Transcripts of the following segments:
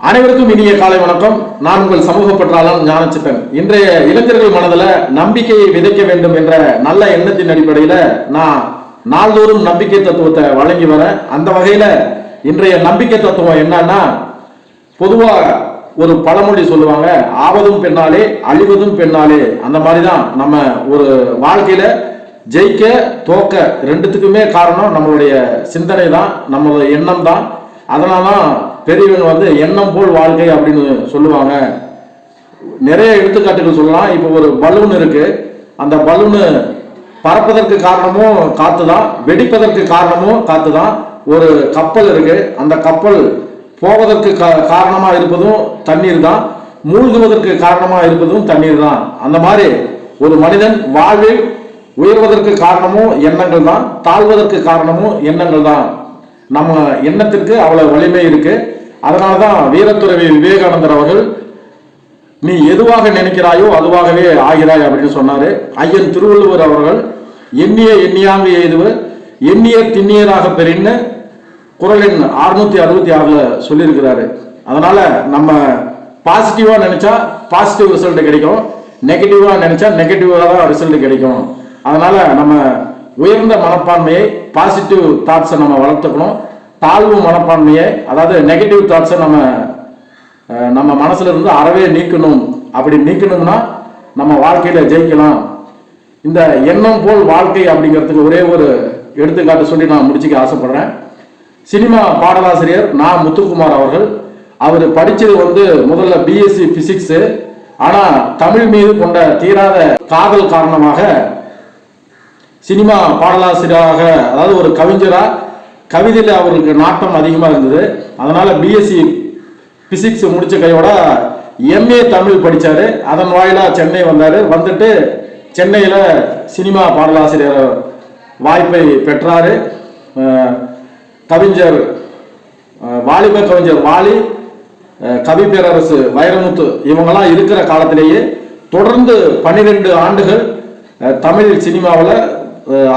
அனைவருக்கும் இனிய காலை வணக்கம். நான் உங்கள் சமூக பற்றாளன் ஞானச்சித்தன். இன்றைய இளைஞர்கள் மனதில் நம்பிக்கையை விதைக்க வேண்டும் என்ற நல்ல எண்ணத்தின் அடிப்படையில் நான் நாள்தோறும் நம்பிக்கை தத்துவத்தை வழங்கி வரேன் அந்த வகையில் இன்றைய நம்பிக்கை தத்துவம் என்னன்னா பொதுவா ஒரு பழமொழி சொல்லுவாங்க ஆவதும் பெண்ணாலே அழிவதும் பெண்ணாலே. அந்த மாதிரி தான் நம்ம ஒரு வாழ்க்கையில ஜெயிக்க தோக்க ரெண்டுத்துக்குமே காரணம் நம்மளுடைய சிந்தனை தான் நம்மளுடைய எண்ணம் தான் அதனால தான் பெரியவங்க வந்து எண்ணம் போல் வாழ்க்கை அப்படின்னு சொல்லுவாங்க. நிறைய எடுத்துக்காட்டுகள் சொல்லலாம். இப்போ ஒரு பலூன் இருக்கு. அந்த பலூனு பறப்பதற்கு காரணமும் காத்து தான் வெடிப்பதற்கு காரணமும் காத்து தான் ஒரு கப்பல் இருக்கு. அந்த கப்பல் போவதற்கு கா- காரணமா இருப்பதும் தண்ணீர் தான் மூழ்குவதற்கு காரணமா இருப்பதும் தண்ணீர் தான் அந்த மாதிரி ஒரு மனிதன் வாழ்வில் உயர்வதற்கு காரணமும் எண்ணங்கள் தான் தாழ்வதற்கு காரணமும் எண்ணங்கள் தான் நம்ம எண்ணத்திற்கு அவ்வளவு வலிமை இருக்குது அதனால தான் வீரத்துறவி விவேகானந்தர் அவர்கள் நீ எதுவாக நினைக்கிறாயோ அதுவாகவே ஆகிறாய் அப்படின்னு சொன்னாரு. ஐயன் திருவள்ளுவர் அவர்கள் எண்ணிய எண்ணியாங்க எய்துவர் எண்ணிய திண்ணியராக பெறின்னு குரலின் அறுநூத்தி அறுபத்தி ஆறுல சொல்லியிருக்கிறாரு. அதனால நம்ம பாசிட்டிவா நினைச்சா பாசிட்டிவ் ரிசல்ட் கிடைக்கும். நெகட்டிவா நினைச்சா நெகட்டிவா தான் ரிசல்ட் கிடைக்கும். அதனால நம்ம உயர்ந்த மனப்பான்மையை பாசிட்டிவ் தாட்ஸை நம்ம வளர்த்துக்கணும். தாழ்வு மனப்பான்மையை அதாவது நெகட்டிவ் தாட்ஸை நம்ம நம்ம மனசுல இருந்து அறவே நீக்கணும். அப்படி நீக்கணும்னா நம்ம வாழ்க்கையில ஜெயிக்கலாம். இந்த எண்ணம் போல் வாழ்க்கை அப்படிங்கிறதுக்கு ஒரே ஒரு எடுத்துக்காட்டு சொல்லி நான் முடிச்சுக்க ஆசைப்படுறேன். சினிமா பாடலாசிரியர் நா. முத்துக்குமார் அவர்கள் அவர் படிச்சது வந்து முதல்ல பிஎஸ்சி பிசிக்ஸ் ஆனா தமிழ் மீது கொண்ட தீராத காதல் காரணமாக சினிமா பாடலாசிரியராக அதாவது ஒரு கவிஞராக கவிதையில் அவருக்கு நாட்டம் அதிகமாக இருந்தது. அதனால் பிஎஸ்சி பிசிக்ஸ் முடித்த கையோட எம்ஏ தமிழ் படித்தார் அதன் வாயிலாக சென்னை வந்தார். வந்துட்டு சென்னையில் சினிமா பாடலாசிரியர் வாய்ப்பை பெற்றார். கவிஞர் வாலிப கவிஞர் வாலி கவி பேரரசு வைரமுத்து இவங்கெல்லாம் இருக்கிற காலத்திலேயே தொடர்ந்து பன்னிரெண்டு ஆண்டுகள் தமிழ் சினிமாவில்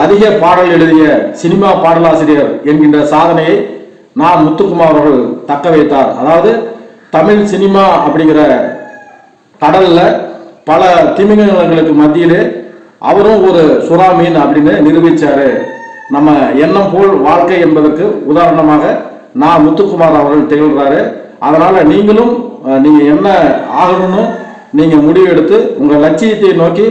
அதிக பாடல் எழுதிய சினிமா பாடலாசிரியர் என்கின்ற சாதனையை நான் முத்துக்குமார் அவர்கள் தக்க வைத்தார். அதாவது தமிழ் சினிமா அப்படிங்கிற கடல்ல பல திமிங்கலங்களுக்கு மத்தியிலே அவரும் ஒரு சுறா மீன் அப்படின்னு நிரூபிச்சாரு. நம்ம எண்ணம் போல் வாழ்க்கை என்பதற்கு உதாரணமாக நான் முத்துக்குமார் அவர்கள் திகழ்றாரு. அதனால நீங்களும் நீங்க என்ன ஆகணும்னு நீங்க முடிவெடுத்து உங்க லட்சியத்தை நோக்கி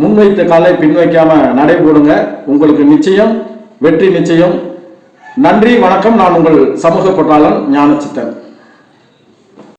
முன்வைத்த காலை பின்வைக்காம நடைபோடுங்க. உங்களுக்கு நிச்சயம் வெற்றி நிச்சயம். நன்றி வணக்கம். நான் உங்கள் சமூக பொட்டாளன் ஞானச்சித்தன்.